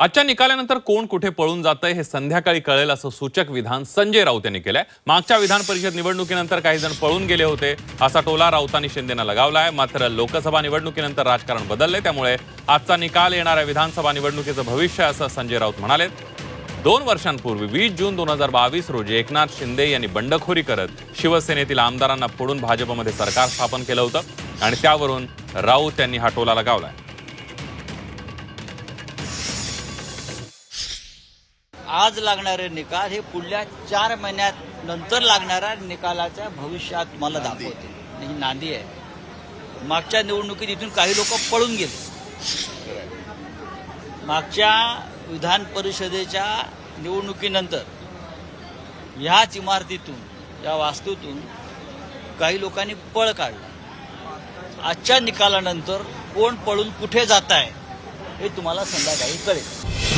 आजच्या निकालानंतर कोण कुठे पळून जातंय हे संध्याकाळी कळेल असं सूचक विधान संजय राऊत यांनी केलंय. मागच्या विधान परिषद निवडणुकीनंतर काही जण पळून गेले होते. असा टोला राऊतांनी शिंदेना आहे मात्र लोकसभा निवडणुकीनंतर राजकारण बदललंय. त्यामुळे आजचा निकाल येणाऱ्या विधानसभा निवडणुकीचं भविष्य असं संजय राऊत म्हणाले दोन वर्षांपूर्वी वीस जून दोन हजार बावीस रोजी एकनाथ शिंदे यांनी बंडखोरी करत शिवसेनेतील आमदारांना फोडून भाजपमध्ये सरकार स्थापन केलं होतं. आणि त्यावरून राऊत यांनी हा टोला लगावलाय. आज लागणारे निकाल हे पुढल्या चार महिन्यात नंतर लागणाऱ्या निकालाच्या भविष्यात मला दाखवते ही नांदी आहे. मागच्या निवडणुकीत इथून काही लोक पळून गेले. मागच्या विधान परिषदेच्या निवडणुकीनंतर ह्याच इमारतीतून या वास्तूतून काही लोकांनी पळ काढला. आजच्या निकालानंतर कोण पळून कुठे जात आहे हे तुम्हाला संध्याकाळी कळेल.